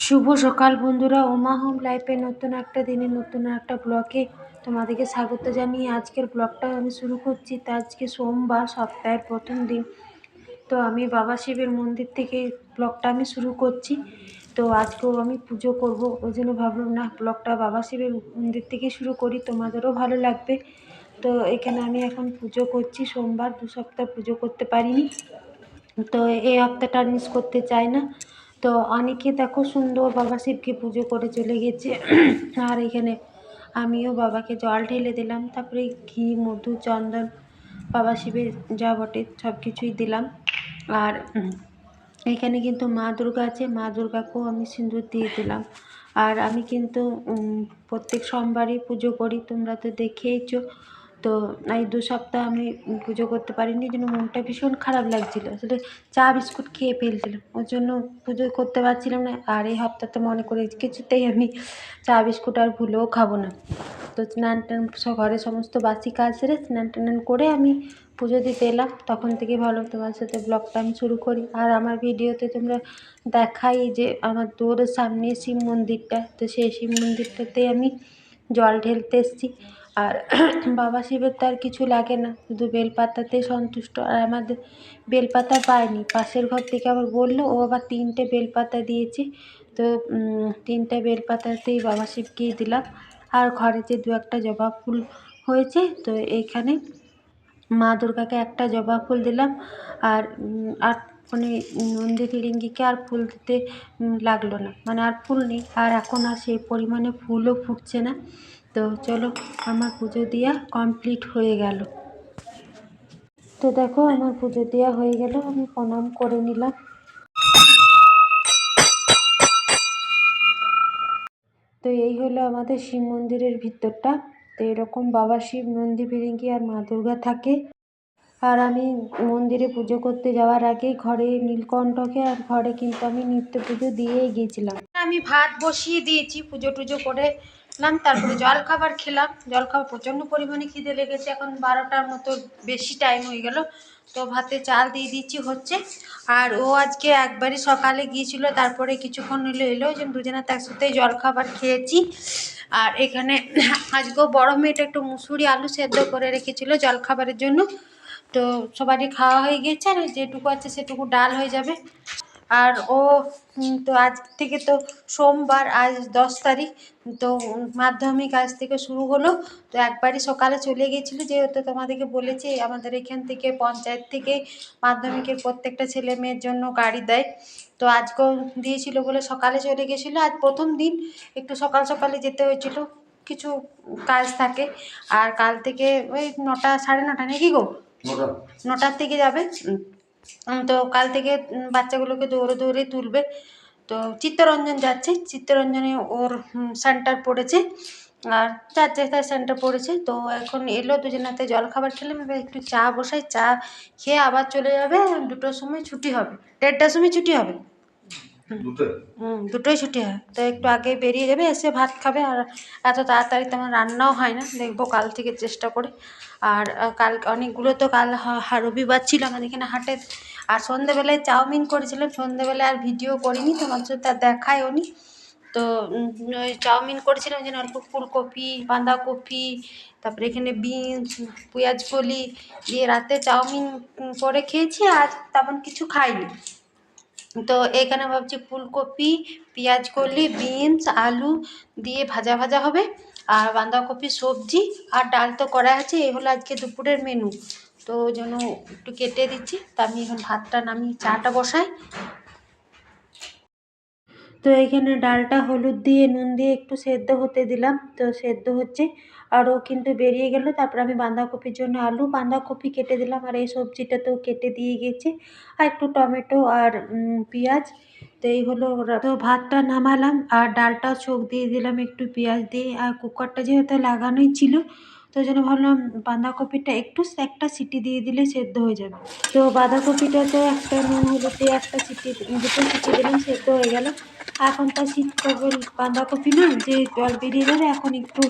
শুভ সকাল বন্ধুরা। ওমা হোম লাইফে নতুন একটা দিনে, নতুন একটা ব্লগে তোমাদেরকে স্বাগত জানিয়ে আজকের ব্লগটা আমি শুরু করছি। তা আজকে সোমবার, সপ্তাহের প্রথম দিন। তো আমি বাবা শিবের মন্দির থেকে ব্লগটা আমি শুরু করছি। তো আজকেও আমি পুজো করব। ওই জন্য ভাবলাম, না ব্লগটা বাবা শিবের মন্দির থেকে শুরু করি। তোমাদেরও ভালো লাগবে। তো এখানে আমি এখন পুজো করছি। সোমবার দু সপ্তাহ পুজো করতে পারিনি। তো এই হপ্তাহটা মিস করতে চাই না। তো অনেকে দেখো সুন্দর বাবা শিবকে পুজো করে চলে গেছে। আর এখানে আমিও বাবাকে জল ঢেলে দিলাম, তারপরে ঘি, মধু, চন্দন, বাবা শিবের যা বটে সব কিছুই দিলাম। আর এখানে কিন্তু মা দুর্গা আছে, মা দুর্গাকেও আমি সিঁদুর দিয়ে দিলাম। আর আমি কিন্তু প্রত্যেক সোমবারই পুজো করি, তোমরা তো দেখেইছো। তো এই দু সপ্তাহ আমি পুজো করতে পারিনি জন্য মনটা ভীষণ খারাপ লাগছিল। আসলে চা, বিস্কুট খেয়ে ফেলছিলাম ওর জন্য পুজো করতে পারছিলাম না, আর এই সপ্তাহতে মনে করে কিছুতেই আমি চা, বিস্কুট আর ভুলেও খাব না। তো স্নান টান ঘরে সমস্ত বাসি কাজ সেরে স্নান টান করে আমি পুজো দিতে এলাম। তখন থেকে ভালো তোমার সাথে ব্লগটা আমি শুরু করি। আর আমার ভিডিওতে তোমরা দেখাই যে আমার দৌড়ের সামনে শিব মন্দিরটা, তো সেই শিব মন্দিরটাতে আমি জল ঢেলতে এসেছি। আর বাবা শিবের তো আর কিছু লাগে না, শুধু বেলপাতাতেই সন্তুষ্ট। আর আমাদের বেলপাতা পায়নি, পাশের ঘর থেকে আবার বলল, ও আবার তিনটে বেলপাতা দিয়েছে। তো তিনটে বেলপাতাতেই বাবা শিবকেই দিলাম। আর ঘরে যে দু একটা জবা ফুল হয়েছে, তো এইখানে মা দুর্গাকে একটা জবা ফুল দিলাম। আর আর মানে নন্দী ফিরিঙ্গিকে আর ফুল দিতে লাগল না। মানে আর ফুল নেই। আর এখন আর সেই পরিমাণে ফুলও ফুটছে না। তো চলো, আমার পুজো দেওয়া কমপ্লিট হয়ে গেল। তো দেখো, আমার পুজো দেওয়া হয়ে গেল, আমি প্রণাম করে নিলাম। তো এই হলো আমাদের শিব মন্দিরের ভিতরটা। তো এরকম বাবা শিব, নন্দী ফিরিঙ্গি আর মা দুর্গা থাকে। আর আমি মন্দিরে পুজো করতে যাওয়ার আগে ঘরে নীলকণ্ঠকে আর ঘরে কিন্তু আমি নিত্য পুজো দিয়েই গিয়েছিলাম। আমি ভাত বসিয়ে দিয়েছি পুজো টুজো করে। নাম তারপরে জল খাবার খেলাম। জল খাবার প্রচণ্ড পরিমাণে খিদে লেগেছে, এখন বারোটার মতো বেশি টাইম হয়ে গেল। তো ভাতে চাল দিয়ে দিচ্ছি হচ্ছে। আর ও আজকে একবারই সকালে গিয়েছিল, তারপরে কিছুক্ষণ হলো, এলো যে দুজনে একসাথে জল খাবার খেয়েছি। আর এখানে আজকেও বড় মেয়েটা একটু মুসুরি আলু সেদ্ধ করে রেখেছিল জল খাবারের জন্য। তো সবারই খাওয়া হয়ে গিয়েছে আর যেটুকু আছে সেটুকু ডাল হয়ে যাবে। আর ও তো আজ থেকে তো সোমবার আজ দশ তারিখ তো মাধ্যমিক আজ থেকে শুরু হলো। তো একবারই সকালে চলে গেছিল যেহেতু তোমাদেরকে বলেছি আমাদের এখান থেকে পঞ্চায়েত থেকে মাধ্যমিকের প্রত্যেকটা ছেলে মেয়ের জন্য গাড়ি দেয়। তো আজকেও দিয়েছিল বলে সকালে চলে গেছিল আজ প্রথম দিন একটু সকাল সকালে যেতে হয়েছিল কিছু কাজ থাকে। আর কাল থেকে ওই নটা সাড়ে নটা নাকি গো? নটার থেকে যাবে। তো কাল থেকে বাচ্চাগুলোকে দৌড়ে দৌড়ে তুলবে। তো চিত্তরঞ্জন যাচ্ছে। চিত্তরঞ্জনে ওর সেন্টার পড়েছে। আর চার জায়গায় সেন্টার পড়েছে। তো এখন এলো দুজন হাতে জল খাবার খেলাম। এবার একটু চা বসাই। চা খেয়ে আবার চলে যাবে। দুটোর সময় ছুটি হবে। দেড়টার সময় ছুটি হবে। দুটোই? ছুটি হয়। তো একটু আগে বেরিয়ে যাবে, এসে ভাত খাবে আর এত তাড়াতাড়ি তো আমার রান্নাও হয় না। দেখব কাল থেকে চেষ্টা করে। আর কাল অনেকগুলো তো কাল রবিবার ছিল আমাদের এখানে হাটে। আর সন্ধেবেলায় চাউমিন করেছিলাম। সন্ধেবেলায় আর ভিডিও করিনি তোমার সাথে আর দেখায়ও নি। তো ওই চাউমিন করেছিলাম যেন অল্প ফুলকপি, বাঁধাকপি, তারপরে এখানে বিনস, পেঁয়াজ কলি দিয়ে রাতে চাউমিন করে খেয়েছি আর তেমন কিছু খাইনি। তো এখানে ভাবছি ফুলকপি, পেঁয়াজ কলি, বিনস, আলু দিয়ে ভাজা ভাজা হবে। আর বাঁধাকপি, সবজি আর ডাল তো করা আছে এই হলো আজকে দুপুরের মেনু তো ওই জন্য একটু কেটে দিচ্ছি। তা আমি এখন ভাতটা নামিয়ে চাটা বসাই। তো এখানে ডালটা হলুদ দিয়ে, নুন দিয়ে একটু সেদ্ধ হতে দিলাম। তো সেদ্ধ হচ্ছে। আর ও কিন্তু বেরিয়ে গেল। তারপর আমি বাঁধাকপির জন্য আলু, বাঁধাকপি কেটে দিলাম। আর এই সবজিটা তো কেটে দিয়ে গেছে। আর একটু টমেটো আর পেঁয়াজ। তো এই হলো তো ভাতটা নামালাম। আর ডালটাও চোখ দিয়ে দিলাম একটু পেঁয়াজ দিয়ে। আর কুকারটা যেহেতু লাগানোই ছিল, তো জন্য ভাবলাম বাঁধাকপিটা একটু একটা সিটি দিয়ে দিলে সেদ্ধ হয়ে যাবে। তো বাঁধাকপিটা তো একটা নুন, হলুদ দিয়ে একটা সিটি, দুটো সিটি দিলাম, সেদ্ধ হয়ে গেল। এখন তো শীত করবে বাঁধাকপি না, যে জল বেরিয়ে যাবে, এখন একটু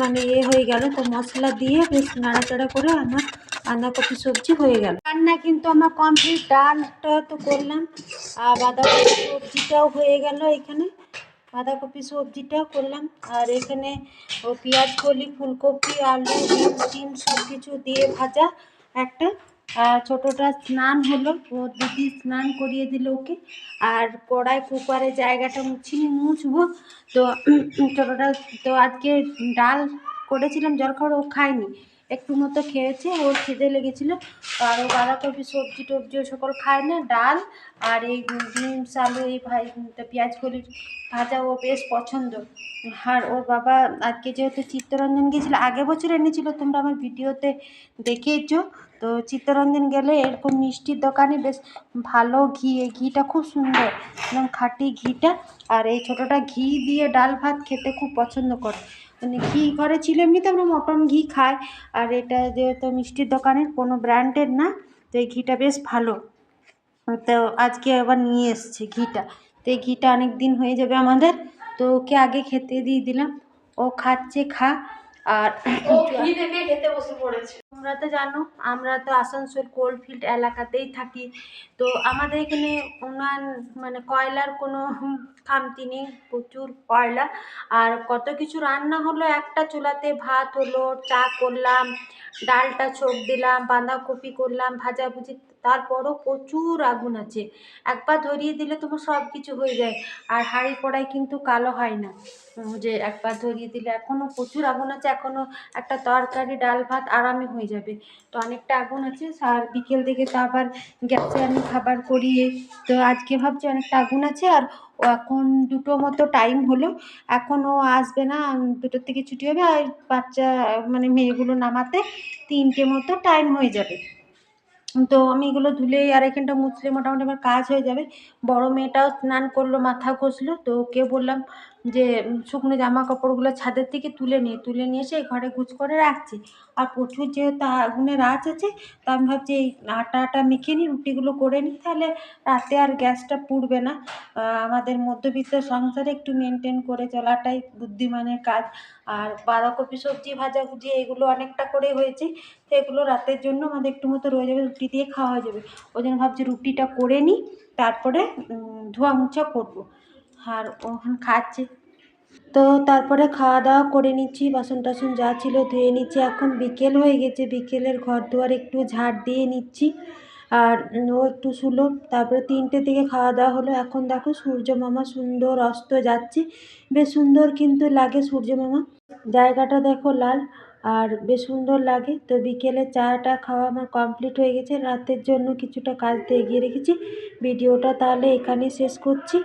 মানে এ হয়ে গেল, তো মশলা দিয়ে বেশ নাড়াচাড়া করে আমার বাঁধাকপি সবজি হয়ে গেল। রান্না কিন্তু আমার কমপ্লিট ডালটা তো করলাম, আর বাঁধাকপি সবজিটাও হয়ে গেল এখানে। বাঁধাকপি সবজিটাও করলাম, আর এখানে পেঁয়াজ কলি, ফুলকপি, আলু ডিম সব কিছু দিয়ে ভাজা একটা ছোটোটা স্নান হলো। ও দিদি স্নান করিয়ে দিল ওকে। আর কড়াই, কুকারে জায়গাটা মুছিনি মুছবো। তো ছোটোটা, তো আজকে ডাল করেছিলাম জল খাবার ও খায়নি। একটু মতো খেয়েছে, ওর খিদে লেগেছিলো। আর ও বাঁধাকপি, সবজি টবজি ও সকল খায় না, ডাল আর এই বিনস, আলু, এই ভাই পেঁয়াজ কলির ভাজা ও বেশ পছন্দ। আর ওর বাবা আজকে যেহেতু চিত্তরঞ্জন গিয়েছিল আগের বছর এনেছিলো, তোমরা আমার ভিডিওতে দেখেইছো। তো চিত্তরঞ্জন গেলে এরকম মিষ্টির দোকানে বেশ ভালো ঘি, এই ঘিটা খুব সুন্দর। একদম খাঁটি ঘিটা। আর এই ছোটোটা ঘি দিয়ে ডাল ভাত খেতে খুব পছন্দ করে। মানে ঘি ঘরে ছিল এমনিতে আমরা মটন ঘি খাই। আর এটা যেহেতু মিষ্টির দোকানের, কোনো ব্র্যান্ডের না, তো এই ঘিটা বেশ ভালো। তো আজকে আবার নিয়ে এসছে ঘিটা। তো এই ঘিটা অনেক দিন হয়ে যাবে আমাদের। তো ওকে আগে খেতে দিয়ে দিলাম। ও খাচ্ছে, খা। আর খেতে বসে পড়েছে। তোমরা তো জানো আমরা তো আসানসোল কোলফিল্ড এলাকাতেই থাকি। তো আমাদের এখানে উনান মানে কয়লার কোনো খামতি নেই প্রচুর কয়লা। আর কত কিছু রান্না হলো একটা চুলাতে ভাত হলো চা করলাম ডালটা ছোপ দিলাম বাঁধাকপি করলাম ভাজাভুজি তারপরও প্রচুর আগুন আছে। একবার ধরিয়ে দিলে তোমার সব কিছু হয়ে যায়। আর হাঁড়ি কড়াই কিন্তু কালো হয় না। যে একবার ধরিয়ে দিলে এখনও প্রচুর আগুন আছে এখনও একটা তরকারি, ডাল, ভাত আরামে হয়ে যাবে। তো অনেকটা আগুন আছে, আর বিকেল থেকে তো আবার গ্যাসে আমি খাবার করিয়ে, তো আজকে ভাবছি অনেকটা আগুন আছে, আর ও এখন দুটো মতো টাইম হলো। এখন ও আসবে না, দুটোর থেকে ছুটি হবে, আর বাচ্চা মানে মেয়েগুলো নামাতে তিনটে মতো টাইম হয়ে যাবে। তো আমি এগুলো ধুলেই আর এখানটা মুছলে মোটামুটি আমার কাজ হয়ে যাবে। বড় মেয়েটাও স্নান করল, মাথা ঘষলো, তো ওকে বললাম যে শুকনো জামা কাপড়গুলো ছাদের থেকে তুলে নিয়ে তুলে নিয়ে এসে ঘরে গুছ করে রাখছি। আর প্রচুর যেহেতু আগুনের আঁচ আছে, তো আমি ভাবছি এই আটা আটা মেখে নিই, রুটিগুলো করে নিই, তাহলে রাতে আর গ্যাসটা পুড়বে না। আমাদের মধ্যবিত্ত সংসারে একটু মেনটেন করে চলাটাই বুদ্ধিমানের কাজ। আর বাঁধাকপি সবজি ভাজাভুজি এগুলো অনেকটা করে হয়েছে, তো এগুলো রাতের জন্য আমাদের একটু মতো রয়ে যাবে, রুটি দিয়ে খাওয়া যাবে। ওই জন্য ভাবছি রুটিটা করে নিই, তারপরে ধোয়া মুছা করব। আর ওখানে খাচ্ছে। তো তারপরে খাওয়া দাওয়া করে নিচ্ছি, বাসন টাসন যা ছিল ধুয়ে নিচ্ছি। এখন বিকেল হয়ে গেছে, বিকেলের ঘর দুয়ার একটু ঝাড় দিয়ে নিচ্ছি। আর ও একটু শুলো। তারপরে তিনটে থেকে খাওয়া দাওয়া হলো। এখন দেখো সূর্য মামা সুন্দর অস্ত যাচ্ছে। বেশ সুন্দর কিন্তু লাগে সূর্য মামা। জায়গাটা দেখো লাল। আর বেশ সুন্দর লাগে। তো বিকেলে চাটা খাওয়া আমার কমপ্লিট হয়ে গেছে। রাতের জন্য কিছুটা কাজ এগিয়ে রেখেছি। ভিডিওটা তাহলে এখানেই শেষ করছি।